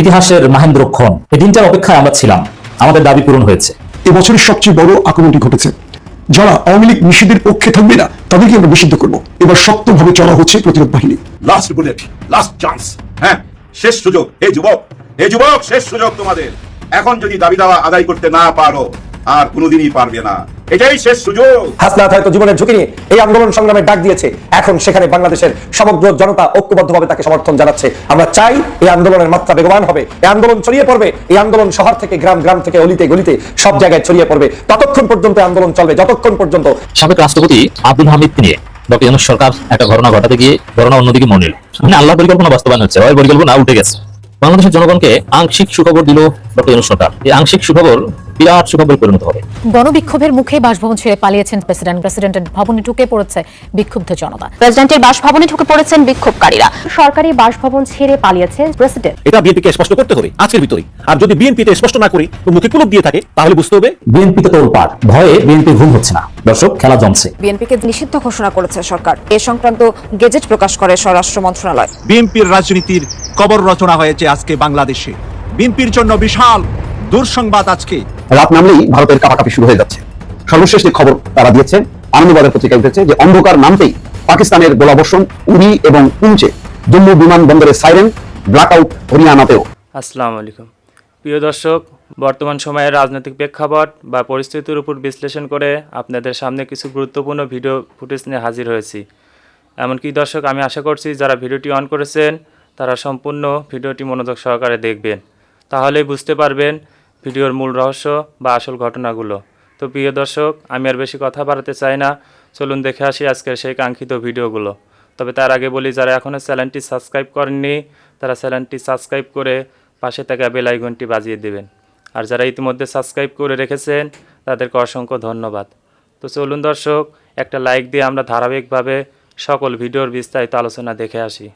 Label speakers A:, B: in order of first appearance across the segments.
A: ইতিহাসের মাহেন্দ্রক্ষণ এই দিনটার অপেক্ষায় আমরা ছিলাম। আমাদের দাবি পূরণ হয়েছে।
B: এবছরের সবচেয়ে বড় আক্রমণটি ঘটেছে। যারা আওয়ামী লীগ নিষিদ্ধের পক্ষে থাকবে না তাদেরকে আমরা নিষিদ্ধ করব। এবার শক্তভাবে চলা হচ্ছে প্রতিরোধ বাহিনী।
C: লাস্ট বুলেট লাস্ট চান্স হ্যাঁ শেষ সুযোগ। হে যুবক হে যুবক শেষ সুযোগ তোমাদের। এখন যদি দাবি দাওয়া আদায় করতে না পারো আর কোনোদিনই পারবে না। এটাই শেষ সুযোগ।
D: হাসনাত হয়তো জীবনের ঝুঁকি নিয়ে এই আন্দোলন সংগ্রামের ডাক দিয়েছে। এখন সেখানে বাংলাদেশের সমগ্র জনতা ঐক্যবদ্ধভাবে তাকে সমর্থন জানাচ্ছে। আমরা চাই এই আন্দোলনের মাত্রা বেগবান হবে। এই আন্দোলন ছড়িয়ে পড়বে। এই আন্দোলন শহর থেকে গ্রাম গ্রাম থেকে অলিতে গলিতে সব জায়গায় ছড়িয়ে পড়বে। ততক্ষণ পর্যন্ত আন্দোলন চলবে। যতক্ষণ পর্যন্ত
A: সাবেক রাষ্ট্রপতি আব্দুল হামিদকে নিয়ে ডক্টর ইউনুস সরকার একটা ঘটনা ঘটাতে গিয়ে ঘটনা অন্যদিকে মনে এলো মানে আল্লাহ পরিকল্পনা বাস্তবায়ন হচ্ছে। ওই পরিকল্পনা উঠে গেছে। বাংলাদেশের জনগণকে আংশিক সুখবর দিল ডক্টর ইউনুস সরকার এই আংশিক সুখবর বিরাট সুখবরে পরিণত হবে।
E: গণবিক্ষোভের মুখে বাসভবন ছেড়ে পালিয়েছেন প্রেসিডেন্ট। প্রেসিডেন্টের ভবনে ঢুকে পড়েছে বিক্ষুব্ধ জনতা।
F: প্রেসিডেন্টের বাসভবনে ঢুকে পড়েছেন বিক্ষোভকারীরা। সরকারি বাসভবন ছেড়ে পালিয়েছে প্রেসিডেন্ট।
G: এটা বিএনপিকে স্পষ্ট করতে হবে আজকের ভিতরে আর যদি বিএনপিতে স্পষ্ট না করি মুখে কুলুপ দিয়ে থাকে তাহলে বুঝতে হবে
A: বিএনপিতে তোলপাড় ভয়ে বিএনপি ঘুম হচ্ছে না। দর্শক খেলা জমছে।
H: বিএনপিকে নিষিদ্ধ ঘোষণা করেছে সরকার। এ সংক্রান্ত গেজেট প্রকাশ করে স্বরাষ্ট্র মন্ত্রণালয়।
I: বিএনপির রাজনীতির কবর রচনা হয়েছে আজকে বাংলাদেশে। বিএনপির জন্য বিশাল দুঃসংবাদ আজকে।
D: রাত নামলেই ভারতের কাপাকাপি শুরু হয়ে যাচ্ছে। সর্বশেষ যে খবর তারা দিয়েছে আনন্দবাজার পত্রিকায় উঠেছে যে অন্ধকার নামতেই পাকিস্তানের গোলাবর্ষণ উড়ি এবং পুঞ্চে জম্মু বিমানবন্দরের সাইরেন ব্ল্যাকআউট হরিয়ানাতেও।
J: আসসালামু আলাইকুম। প্রিয় দর্শক বর্তমান সময়ের রাজনৈতিক প্রেক্ষাপট বা পরিস্থিতির উপর বিশ্লেষণ করে আপনাদের সামনে কিছু গুরুত্বপূর্ণ ভিডিও ফুটেজ নিয়ে হাজির হয়েছি। এমনকি দর্শক আমি আশা করছি যারা ভিডিওটি অন করেছেন তারা সম্পূর্ণ ভিডিওটি মনোযোগ সহকারে দেখবেন। তাহলেই বুঝতে পারবেন ভিডিওর মূল রহস্য বা আসল ঘটনাগুলো। তো প্রিয় দর্শক, আমি আর বেশি কথা বাড়াতে চাই না। চলুন দেখে আসি আজকের সেই কাঙ্ক্ষিত ভিডিওগুলো। তবে তার আগে বলি, যারা এখনও চ্যানেলটি সাবস্ক্রাইব করেননি, তারা চ্যানেলটি সাবস্ক্রাইব করে পাশে থাকা বেল আইকনটি বাজিয়ে দেবেন। আর যারা ইতিমধ্যে সাবস্ক্রাইব করে রেখেছেন, তাদেরকে অসংখ্য ধন্যবাদ। তো চলুন দর্শক, একটা লাইক দিয়ে আমরা ধারাবাহিকভাবে সকল ভিডিওর বিস্তারিত আলোচনা দেখে আসি।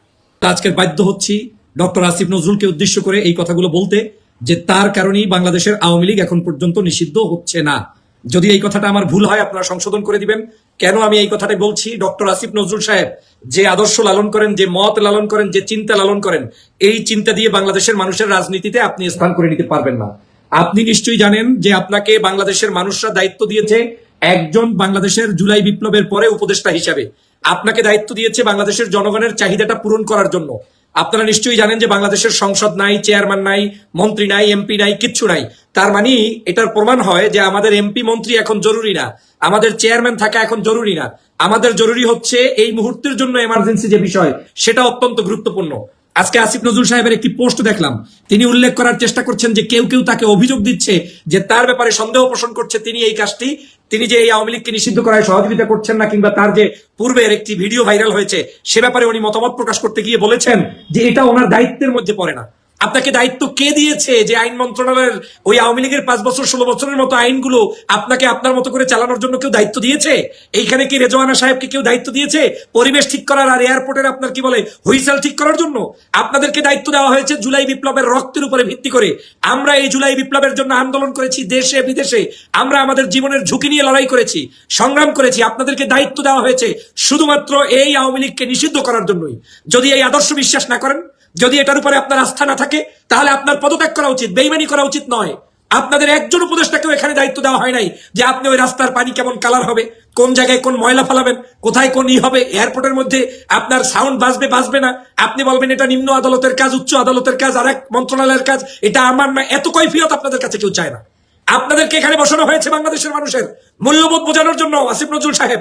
K: আজকে বাধ্য হচ্ছি ডক্টর আসিফ নজরুলকে উদ্দেশ্য করে এই কথাগুলো বলতে যে তার কারণেই বাংলাদেশের আওয়ামী লীগ এখন পর্যন্ত নিষিদ্ধ হচ্ছে না। যদি এই কথাটা আমার ভুল হয়, আপনারা সংশোধন করে দিবেন। কেন আমি এই কথাটা বলছি? ডক্টর আসিফ নজরুল সাহেব যে আদর্শ লালন করেন, যে মত লালন করেন, যে চিন্তা লালন করেন, এই চিন্তা দিয়ে বাংলাদেশের মানুষের রাজনীতিতে আপনি স্থান করে নিতে পারবেন না। আপনি নিশ্চয়ই জানেন যে আপনাকে বাংলাদেশের মানুষরা দায়িত্ব দিয়েছে একজন বাংলাদেশের জুলাই বিপ্লবের পরে উপদেষ্টা হিসাবে। আপনাকে দায়িত্ব দিয়েছে বাংলাদেশের জনগণের চাহিদাটা পূরণ করার জন্য। আপনারা নিশ্চয়ই জানেন যে বাংলাদেশের সংসদ নাই, চেয়ারম্যান নাই, মন্ত্রী নাই, এমপি নাই, কিচ্ছু নাই। তার মানে এটার প্রমাণ হয় যে আমাদের এমপি, মন্ত্রী এখন জরুরি না। আমাদের চেয়ারম্যান থাকা এখন জরুরি না। আমাদের জরুরি হচ্ছে এই মুহূর্তের জন্য এমার্জেন্সি যে বিষয়, সেটা অত্যন্ত গুরুত্বপূর্ণ। আজকে আসিফ নজরুল সাহেবের একটি পোস্ট দেখলাম। তিনি উল্লেখ করার চেষ্টা করছেন যে কেউ কেউ তাকে অভিযোগ দিচ্ছে যে তার ব্যাপারে সন্দেহ পোষণ করছে। তিনি এই কাজটি, তিনি যে এই আওয়ামী লীগকে নিষিদ্ধ করায় সহযোগিতা করছেন না কিংবা তার যে পূর্বের একটি ভিডিও ভাইরাল হয়েছে, সে ব্যাপারে উনি মতামত প্রকাশ করতে গিয়ে বলেছেন যে এটা ওনার দায়িত্বের মধ্যে পড়ে না। আপনাকে দায়িত্ব কে দিয়েছে যে আইন মন্ত্রণালয়ের ওই আওয়ামী লীগের পাঁচ বছর, ষোলো বছরের মতো আইনগুলো আপনাকে আপনার মতো করে চালানোর জন্য কেউ দায়িত্ব দিয়েছে? এইখানে কি রেজওয়ানা সাহেবকে কেউ দায়িত্ব দিয়েছে? পরিবেশ ঠিক করার আর এয়ারপোর্টের আপনার কি বলে হুইসেল ঠিক করার জন্য? আপনাদেরকে দায়িত্ব দেওয়া হয়েছে জুলাই বিপ্লবের রক্তের উপরে ভিত্তি করে। আমরা এই জুলাই বিপ্লবের জন্য আন্দোলন করেছি দেশে, বিদেশে। আমরা আমাদের জীবনের ঝুঁকি নিয়ে লড়াই করেছি, সংগ্রাম করেছি। আপনাদেরকে দায়িত্ব দেওয়া হয়েছে শুধুমাত্র এই আওয়ামী লীগকে নিষিদ্ধ করার জন্যই। যদি এই আদর্শ বিশ্বাস না করেন যদি এটার উপরে আপনার আস্থা না থাকে, তাহলে আপনার পদত্যাগ করা উচিত, বেইমানি করা উচিত নয়। আপনাদের একজন উপদেষ্টাকেও এখানে দায়িত্ব দেওয়া হয় নাই যে আপনি ওই রাস্তার পানি কেমন কালার হবে, কোন জায়গায় কোন ময়লা ফেলাবেন, কোথায় কোন ই হবে এয়ারপোর্টের মধ্যে আপনার সাউন্ড বাজবে বাজবে না। আপনি বলবেন, এটা নিম্ন আদালতের কাজ, উচ্চ আদালতের কাজ আর এক মন্ত্রণালয়ের কাজ, এটা আমার না। এত কৈফিয়ত আপনাদের কাছে কেউ চায় না। আপনাদেরকে এখানে বসানো হয়েছে বাংলাদেশের মানুষের মূল্যবোধ বোঝানোর জন্য আসিফ নজরুল সাহেব।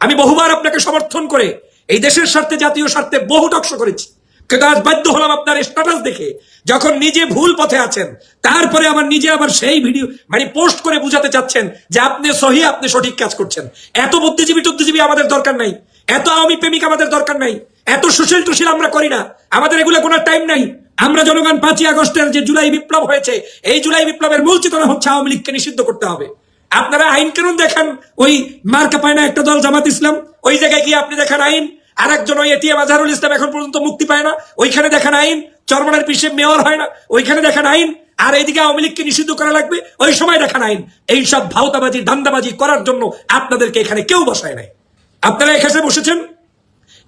K: আমি বহুবার আপনাকে সমর্থন করে এই দেশের স্বার্থে জাতীয় স্বার্থে বহু টকশো করেছি। কিন্তু আজ বাধ্য হলাম আপনার স্ট্যাটাস দেখে। যখন নিজে ভুল পথে আছেন, তারপরে আমার নিজে আবার সেই ভিডিও মানে পোস্ট করে বুঝাতে চাচ্ছেন যে আপনি সহি, আপনি সঠিক কাজ করছেন। এত বুদ্ধিজীবী টুদ্ধিজীবী আমাদের দরকার নাই। এত আওয়ামী প্রেমিক আমাদের দরকার নাই। এত সুশীল টুশীল আমরা করি না। আমাদের এগুলো কোনো টাইম নাই। আমরা জনগণ পাঁচই আগস্টের যে জুলাই বিপ্লব হয়েছে, এই জুলাই বিপ্লবের মূল চেতনা হচ্ছে আওয়ামী লীগকে নিষিদ্ধ করতে হবে। আপনারা আইন কানুন দেখেন। ওই মার্কা পায় না একটা দল জামাত ইসলাম, ওই জায়গায় গিয়ে আপনি দেখেন আইন। আর একজন ওই এটিএম আজহারুল ইসলাম এখন পর্যন্ত মুক্তি পায় না। ওইখানে দেখেন আইন, চরমনের পিসে মেয়র হয় না। ওইখানে দেখেন আইন, আর এইদিকে আওয়ামী লীগকে নিষিদ্ধ করা লাগবে। ওই সময় দেখান আইন। এইসব ভাওতাবাজি, ধান্দাবাজি করার জন্য আপনাদেরকে এখানে কেউ বসায় নাই। আপনারা এখানে বসেছেন?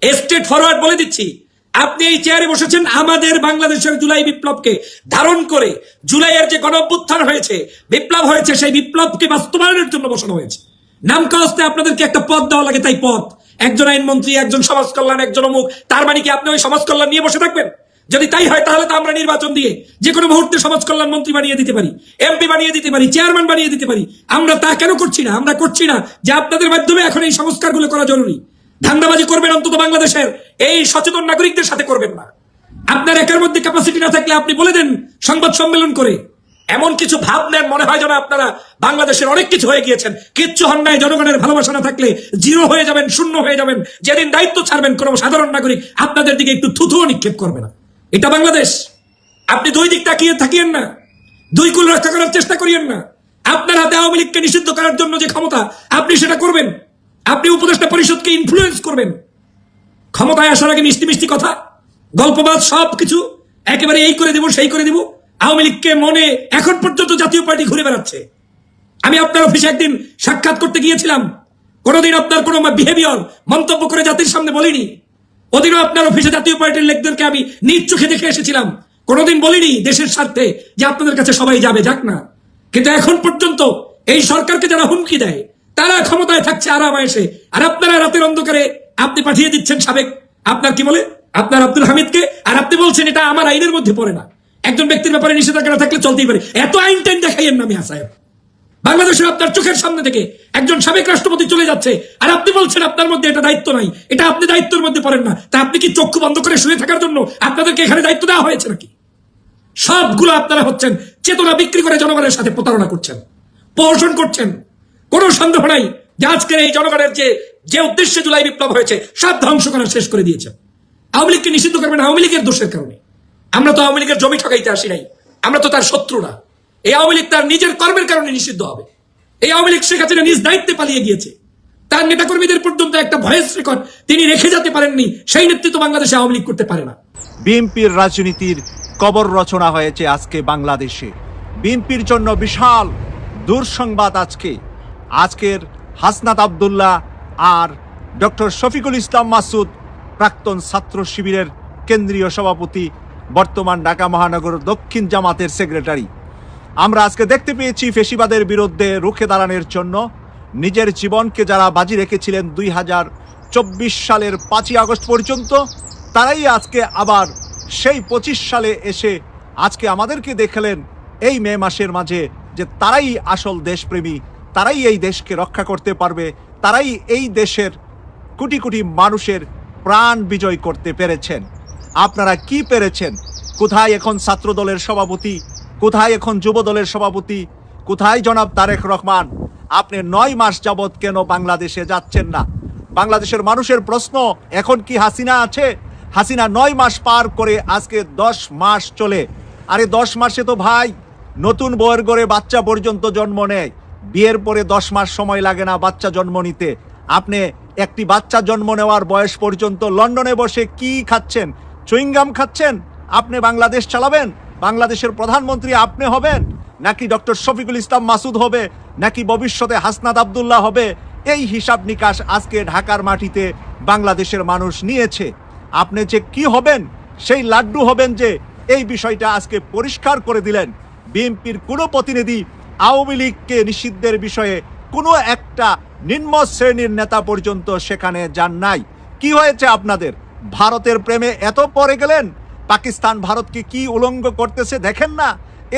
K: স্টেট ফরওয়ার্ড বলে দিচ্ছি। আপনি এই চেয়ারে বসেছেন আমাদের বাংলাদেশের জুলাই বিপ্লবকে ধারণ করে। জুলাইয়ের যে গণ অভ্যুত্থান হয়েছে, বিপ্লব হয়েছে, সেই বিপ্লবকে বাস্তবায়নের জন্য বসানো হয়েছে। নাম কাস্তে আপনাদেরকে একটা পদ দেওয়া লাগে, তাই পদ। একজন আইনমন্ত্রী, একজন সমাজ কল্যাণ, একজন অমুক, তার মানে কি আপনি ওই সমাজ কল্যাণ নিয়ে বসে থাকবেন? যদি তাই হয়, তাহলে তো আমরা নির্বাচন দিয়ে যে কোনো মুহূর্তে সমাজ কল্যাণ মন্ত্রী বানিয়ে দিতে পারি, এমপি বানিয়ে দিতে পারি, চেয়ারম্যান বানিয়ে দিতে পারি। আমরা তা কেন করছি না? আমরা করছি না যে আপনাদের মাধ্যমে এখন এই সংস্কারগুলো করা জরুরি। ধান্দাবাজি করবেন অন্তত বাংলাদেশের। এই সচেতন নাগরিকদের সাথে করবেন না। আপনার একের মধ্যে ক্যাপাসিটি না থাকলে আপনি বলে দেন সংবাদ সম্মেলন করে। এমন কিছু ভাব নেন মনে হয় যেন আপনারা বাংলাদেশের অনেক কিছু হয়ে গিয়েছেন। কিচ্ছু হন নাই, জনগণের ভালোবাসা না থাকলে জিরো হয়ে যাবেন, শূন্য হয়ে যাবেন। যেদিন দায়িত্ব ছাড়বেন কোনো সাধারণ নাগরিক, আপনাদের দিকে একটু থুথুও নিক্ষেপ করবে না। এটা বাংলাদেশ। আপনি দুই দিক তাকিয়ে থাকিয়েন না। দুই কুল রক্ষা করার চেষ্টা করিয়েন না। আপনার হাতে আওয়ামী লীগকে নিষিদ্ধ করার জন্য যে ক্ষমতা, আপনি সেটা করবেন। আপনি উপদেষ্টা পরিষদকে ইনফ্লুয়েন্স করবেন। ক্ষমতায় আসার আগে মিষ্টি মিষ্টি কথা, গল্পবাদ সব কিছু একেবারে এই করে দেব, সেই করে দেব। আওয়ামী লীগকে মনে এখন পর্যন্ত জাতীয় পার্টি ঘুরে বেড়াচ্ছে। আমি আপনার অফিসে একদিন সাক্ষাৎ করতে গিয়েছিলাম। কোনোদিন আপনার কোনো বিহেভিয়ার মন্তব্য করে জাতির সামনে বলিনি। ওদিনও আপনার অফিসে জাতীয় পার্টির লোকদেরকে আমি নিজ চোখে দেখে এসেছিলাম। কোনোদিন বলিনি দেশের স্বার্থে যে আপনাদের কাছে সবাই যাবে, যাক না। কিন্তু এখন পর্যন্ত এই সরকারকে যারা হুমকি দেয়, তারা ক্ষমতায় থাকছে আরাম এসে আর আপনারা রাতের অন্ধকারে আপনি পাঠিয়ে দিচ্ছেন সাবেক। আপনার কি বলে? আপনার আব্দুল হামিদকে? আর আপনি বলছেন এটা আমার আইনের মধ্যে পড়ে না। একজন ব্যক্তির ব্যাপারে নিষেধাজ্ঞা থাকলে চলতেই পারে। এত আইন টাইন দেখাইয়েন না মিয়া সাহেব। বাংলাদেশের আপনার চোখের সামনে থেকে একজন সাবেক রাষ্ট্রপতি চলে যাচ্ছে, আর আপনি বলছেন আপনার মধ্যে এটা দায়িত্ব নাই। এটা আপনি দায়িত্বের মধ্যে পড়েন না। তা আপনি কি চক্ষু বন্ধ করে শুয়ে থাকার জন্য আপনাদেরকে এখানে দায়িত্ব দেওয়া হয়েছে নাকি? সবগুলো আপনারা হচ্ছেন চেতনা বিক্রি করে জনগণের সাথে প্রতারণা করছেন প্রহসন করছেন। কোনো সন্দেহ নাই যে আজকের এই জনগণের যে যে উদ্দেশ্যে জুলাই বিপ্লব হয়েছে, সব ধ্বংস করা শেষ করে দিয়েছেন আওয়ামী লীগকে নিষিদ্ধ করবেন, আওয়ামী লীগের দোষের কারণে। আমরা তো আওয়ামী লীগের জমি ঠকাইতে আসি নাই। আমরা তো তার শত্রু না। এই আওয়ামী লীগ তার নিজের কর্মের কারণে নিষিদ্ধ হবে। এই আওয়ামী লীগ শেখ হাসিনা নিজ দায়িত্বে পালিয়ে গিয়েছে। তার নেতাকর্মীদের পর্যন্ত একটা ভয়েস রেকর্ড তিনি রেখে যেতে পারেননি, সেই নেতৃত্ব বাংলাদেশে আওয়ামী লীগ করতে পারে না।
I: বিএনপির রাজনীতির কবর রচনা হয়েছে আজকে বাংলাদেশে। বিএনপির জন্য বিশাল দুঃসংবাদ আজকে। আজকের হাসনাত আবদুল্লাহ আর ডক্টর শফিকুল ইসলাম মাসুদ প্রাক্তন ছাত্র শিবিরের কেন্দ্রীয় সভাপতি বর্তমান ঢাকা মহানগর দক্ষিণ জামাতের সেক্রেটারি। আমরা আজকে দেখতে পেয়েছি ফেসিবাদের বিরুদ্ধে রুখে দাঁড়ানোর জন্য। নিজের জীবনকে যারা বাজি রেখেছিলেন দুই হাজার চব্বিশ সালের পাঁচই আগস্ট পর্যন্ত, তারাই আজকে আবার সেই পঁচিশ সালে এসে আজকে আমাদেরকে দেখলেন এই মে মাসের মাঝে যে তারাই আসল দেশপ্রেমী, তারাই এই দেশকে রক্ষা করতে পারবে, তারাই এই দেশের কোটি কোটি মানুষের প্রাণ বিজয় করতে পেরেছেন। আপনারা কি পেরেছেন? কোথায় এখন ছাত্র দলের সভাপতি? কোথায় এখন যুব দলের সভাপতি? কোথায় জনাব তারেক রহমান? আপনি নয় মাস যাবৎ কেন বাংলাদেশে যাচ্ছেন না? বাংলাদেশের মানুষের প্রশ্ন, এখন কি হাসিনা আছে? হাসিনা নয় মাস পার করে আজকে দশ মাস চলে। আরে দশ মাসে তো ভাই, নতুন বয়ের গড়ে বাচ্চা পর্যন্ত জন্ম নেয়। বিয়ের পরে দশ মাস সময় লাগে না বাচ্চা জন্ম নিতে। আপনি একটি বাচ্চা জন্ম নেওয়ার বয়স পর্যন্ত লন্ডনে বসে কি খাচ্ছেন? চুইংগাম খাচ্ছেন, আপনি বাংলাদেশ চালাবেন, বাংলাদেশের প্রধানমন্ত্রী আপনি হবেন, নাকি ডক্টর শফিকুল ইসলাম মাসুদ হবে, নাকি ভবিষ্যতে হাসনাদ আবদুল্লাহ হবে, এই হিসাব নিকাশ আজকে ঢাকার মাটিতে বাংলাদেশের মানুষ নিয়েছে। আপনি যে কি হবেন, সেই লাড্ডু হবেন যে, এই বিষয়টা আজকে পরিষ্কার করে দিলেন। বিএনপির কোনো প্রতিনিধি আওয়ামী লীগকে নিষিদ্ধের বিষয়ে কোনো একটা নিম্ন শ্রেণির নেতা পর্যন্ত সেখানে যান নাই। কি হয়েছে আপনাদের? ভারতের প্রেমে এত পরে গেলেন, পাকিস্তান ভারতকে কি উলঙ্গ করতেছে দেখেন না?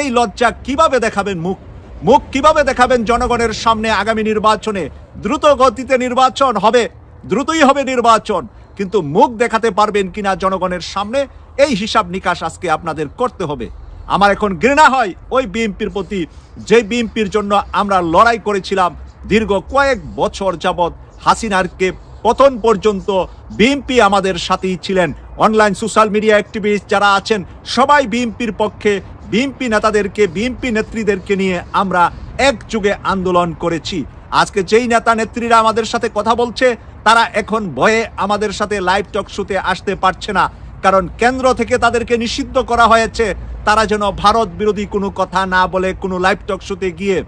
I: এই লজ্জা কীভাবে দেখাবেন মুখ? মুখ কীভাবে দেখাবেন জনগণের সামনে আগামী নির্বাচনে? দ্রুত গতিতে নির্বাচন হবে, দ্রুতই হবে নির্বাচন। কিন্তু মুখ দেখাতে পারবেন কিনা জনগণের সামনে? এই হিসাব নিকাশ আজকে আপনাদের করতে হবে। আমার এখন ঘৃণা হয় ওই বিএনপির প্রতি, যে বিএনপির জন্য আমরা লড়াই করেছিলাম দীর্ঘ কয়েক বছর যাবৎ হাসিনারকে পতন পর্যন্ত বিএনপি আমাদের সাথেই ছিলেন। অনলাইন সোশ্যাল মিডিয়া অ্যাক্টিভিস্ট যারা আছেন, সবাই বিএনপির পক্ষে, বিএনপি নেতাদেরকে, বিএনপি নেত্রীদেরকে নিয়ে আমরা একযুগে আন্দোলন করেছি। আজকে যেই নেতা নেত্রীরা আমাদের সাথে কথা বলছে, তারা এখন ভয়ে আমাদের সাথে লাইভ টক শুতে আসতে পারছে না। কারণ কেন্দ্র থেকে তাদেরকে নিষিদ্ধ করা হয়েছে, তারা যেন ভারত বিরোধী কোনো কথা না বলে কোনো লাইভ টক শুতে গিয়ে।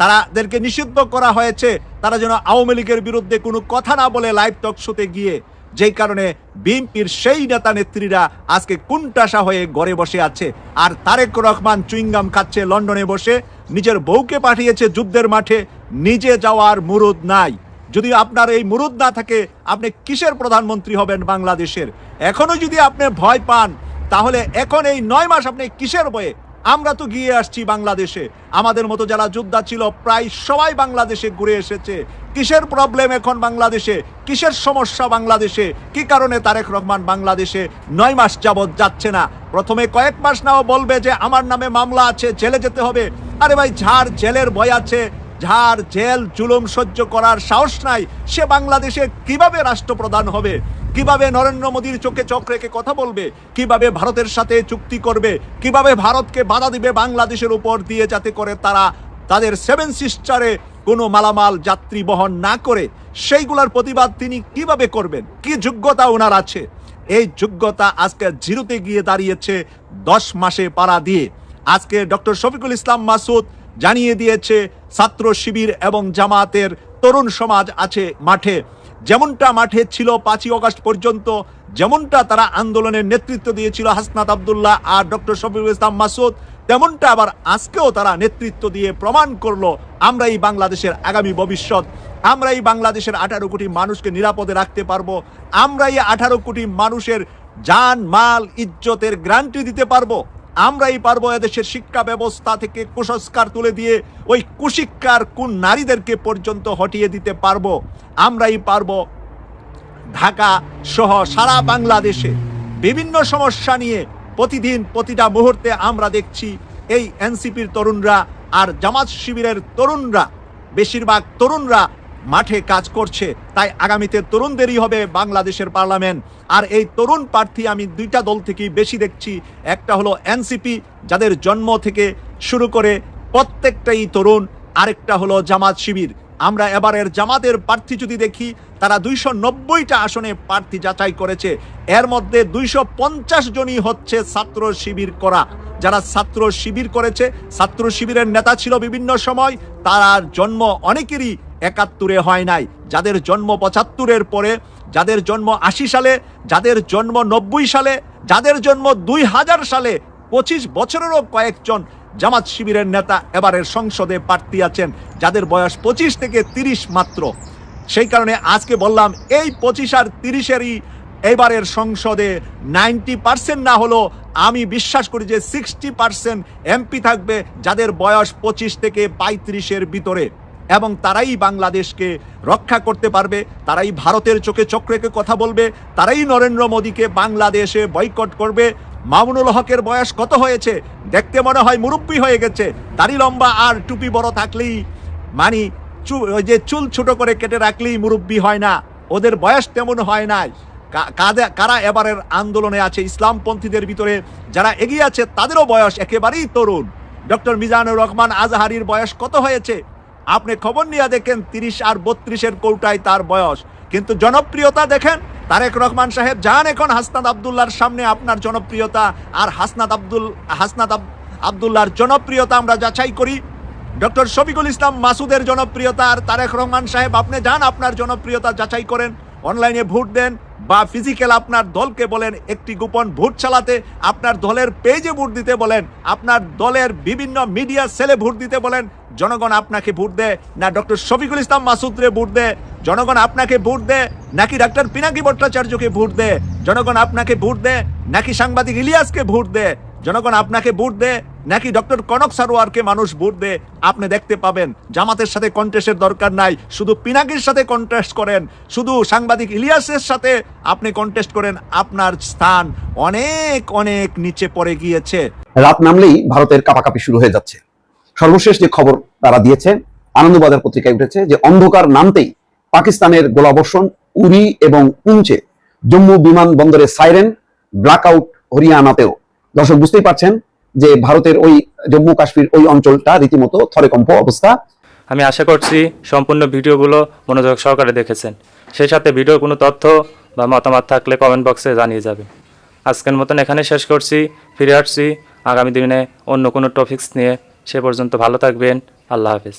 I: তারাদেরকে নিষিদ্ধ করা হয়েছে তারা যেন আওয়ামী লীগের বিরুদ্ধে কোনো কথা না বলে লাইভ টক শোতে গিয়ে, যেই কারণে বিএনপির সেই নেতা নেত্রীরা আজকে কুণ্ঠাসা হয়ে ঘরে বসে আছে। আর তারেক রহমান চুইংগাম খাচ্ছে লন্ডনে বসে, নিজের বউকে পাঠিয়েছে যুদ্ধের মাঠে, নিজে যাওয়ার মুরুদ নাই। যদি আপনার এই মুরুদ না থাকে, আপনি কিসের প্রধানমন্ত্রী হবেন বাংলাদেশের? এখনও যদি আপনি ভয় পান, তাহলে এখন এই নয় মাস আপনি কিসের বয়ে আমরা তো গিয়ে আসছি বাংলাদেশে। আমাদের মতো যারা যোদ্ধা ছিল, প্রায় সবাই বাংলাদেশে ঘুরে এসেছে। কিসের প্রবলেম এখন বাংলাদেশে? কিসের সমস্যা বাংলাদেশে? কি কারণে তারেক রহমান বাংলাদেশে নয় মাস যাবৎ যাচ্ছে না? প্রথমে কয়েক মাস নাও বলবে যে, আমার নামে মামলা আছে, জেলে যেতে হবে। আরে ভাই, ঝাড়, জেলের ভয় আছে। যার জেল, জুলুম সহ্য করার সাহস নাই। সে বাংলাদেশে কীভাবে রাষ্ট্রপ্রধান হবে? কীভাবে নরেন্দ্র মোদীর চোখে চোখ রেখে কথা বলবে? কীভাবে ভারতের সাথে চুক্তি করবে? কীভাবে ভারতকে বাধা দিবে বাংলাদেশের উপর দিয়ে যাতে করে তারা তাদের সেভেন সিস্টারে কোনো মালামাল যাত্রী বহন না করে? সেইগুলোর প্রতিবাদ তিনি কীভাবে করবেন? কি যোগ্যতা ওনার আছে? এই যোগ্যতা আজকে জিরোতে গিয়ে দাঁড়িয়েছে দশ মাসে পাড়া দিয়ে। আজকে ডক্টর শফিকুল ইসলাম মাসুদ জানিয়ে দিয়েছে ছাত্র শিবির এবং জামাতের তরুণ সমাজ আছে মাঠে। যেমনটা মাঠে ছিল পাঁচই অগস্ট পর্যন্ত, যেমনটা তারা আন্দোলনের নেতৃত্ব দিয়েছিল হাসনাত আবদুল্লাহ আর ডক্টর শফিকুল ইসলাম মাসুদ, তেমনটা আবার আজকেও তারা নেতৃত্ব দিয়ে প্রমাণ করল আমরা এই বাংলাদেশের আগামী ভবিষ্যৎ। আমরা এই বাংলাদেশের আঠারো কোটি মানুষকে নিরাপদে রাখতে পারব। আমরা এই আঠারো কোটি মানুষের যান মাল, ইজ্জতের গ্যারান্টি দিতে পারব। আমরাই পারব এদেশের শিক্ষা ব্যবস্থা থেকে কুসংস্কার তুলে দিয়ে ওই কুশিক্ষার কোন নারীদেরকে পর্যন্ত হটিয়ে দিতে পারব। আমরাই পারব ঢাকা সহ সারা বাংলাদেশে বিভিন্ন সমস্যা নিয়ে প্রতিদিন প্রতিটা মুহূর্তে আমরা দেখছি এই এনসিপির তরুণরা আর জামাত শিবিরের তরুণরা, বেশিরভাগ তরুণরা মাঠে কাজ করছে, তাই আগামীতে তরুণদেরই হবে বাংলাদেশের পার্লামেন্ট। আর এই তরুণ প্রার্থী আমি দুইটা দল থেকেই বেশি দেখছি। একটা হলো এনসিপি, যাদের জন্ম থেকে শুরু করে প্রত্যেকটাই তরুণ। আরেকটা হলো জামাত শিবির। আমরা এবারের জামাতের প্রার্থী যদি দেখি, তারা দুইশো নব্বইটা আসনে প্রার্থী যাচাই করেছে। এর মধ্যে দুইশো পঞ্চাশ জনই হচ্ছে ছাত্র শিবির করা। যারা ছাত্র শিবির করেছে, ছাত্র শিবিরের নেতা ছিল বিভিন্ন সময়, তার জন্ম অনেকেরই একাত্তরে হয় নাই, যাদের জন্ম পঁচাত্তরের পরে, যাদের জন্ম আশি সালে, যাদের জন্ম নব্বই সালে, যাদের জন্ম দুই হাজার সালে, পঁচিশ বছরেরও কয়েকজন জামাত শিবিরের নেতা এবারের সংসদে প্রার্থী আছেন, যাদের বয়স পঁচিশ থেকে তিরিশ মাত্র। সেই কারণে আজকে বললাম, এই পঁচিশ আর তিরিশেরই এবারের সংসদে নাইনটি পার্সেন্ট না হলো আমি বিশ্বাস করি যে সিক্সটি পার্সেন্ট এমপি থাকবে, যাদের বয়স পঁচিশ থেকে পঁয়ত্রিশের ভিতরে। এবং তারাই বাংলাদেশকে রক্ষা করতে পারবে, তারাই ভারতের চোখে রেখে কথা বলবে, তারাই নরেন্দ্র মোদীকে বাংলাদেশে বয়কট করবে। মামুনুল হকের বয়স কত হয়েছে? দেখতে মনে হয় মুরব্বী হয়ে গেছে। দাড়ি লম্বা আর টুপি বড় থাকলেই মানি চু- ওই যে চুল ছোট করে কেটে রাখলেই মুরব্বী হয় না। ওদের বয়স তেমন হয় নাই। কারা এবারের আন্দোলনে আছে? ইসলামপন্থীদের ভিতরে যারা এগিয়ে আছে, তাদেরও বয়স একেবারেই তরুণ। ডক্টর মিজানুর রহমান আজহারির বয়স কত হয়েছে? আপনি খবর নিয়ে দেখেন তিরিশ আর বত্রিশের কৌটায় তার বয়স। কিন্তু জনপ্রিয়তা দেখেন, তারেক রহমান সাহেব যান এখন হাসনাত আবদুল্লার সামনে আপনার জনপ্রিয়তা আর হাসনাত আব্দুল হাসনাত আব- আবদুল্লার জনপ্রিয়তা আমরা যাচাই করি। ডক্টর শফিকুল ইসলাম মাসুদের জনপ্রিয়তা আর তারেক রহমান সাহেব, আপনি যান আপনার জনপ্রিয়তা যাচাই করেন। অনলাইনে ভোট দেন বা ফিজিক্যাল আপনার দলকে বলেন, একটি গোপন ভোট চালাতে, আপনার দলের পেজে ভোট দিতে বলেন, আপনার দলের বিভিন্ন মিডিয়া সেলে ভোট দিতে বলেন, জনগণ আপনাকে ভোট দেয় না ডক্টর শফিকুল ইসলাম মাসুদরে ভোট দেয়, জনগণ আপনাকে ভোট দেয় নাকি ডাক্তার পিনাকি ভট্টাচার্যকে ভোট দেয়, জনগণ আপনাকে ভোট দেয় নাকি সাংবাদিক ইলিয়াসকে ভোট দেয় জনগণ আপনাকে ভোট দেয়, নাকি ডক্টর কনক সারোয়ারকে মানুষ ভোট দেয়? আপনি দেখতে পাবেন, জামাতের সাথে কন্টেস্টের দরকার নাই, শুধু পিনাকির সাথে কন্টেস্ট করেন, শুধু সাংবাদিক ইলিয়াসের সাথে আপনি কন্টেস্ট করেন, আপনার স্থান অনেক অনেক নিচে পড়ে গিয়েছে।
L: রাত নামলেই ভারতের কাপাকাপি শুরু হয়ে যাচ্ছে। সর্বশেষ যে খবর তারা দিয়েছে, আনন্দবাজার পত্রিকায় উঠেছে যে অন্ধকার নামতেই পাকিস্তানের গোলাবর্ষণ উরি এবং পুঞ্চে জম্মু বিমানবন্দরে সাইরেন, ব্ল্যাকআউট হরিয়ানাতেও। দর্শক বুঝতেই পারছেন যে ভারতের ওই জম্মু কাশ্মীর ওই অঞ্চলটা রীতিমতো থরেকম্প অবস্থা।
J: আমি আশা করছি সম্পূর্ণ ভিডিওগুলো মনোযোগ সহকারে দেখেছেন। সেই সাথে ভিডিওর কোনো তথ্য বা মতামত থাকলে কমেন্ট বক্সে জানিয়ে যাবে আজকের মতন এখানে শেষ করছি। ফিরে আসছি। আগামী দিনে অন্য কোনো টপিকস নিয়ে। সে পর্যন্ত ভালো থাকবেন। আল্লাহ হাফিজ।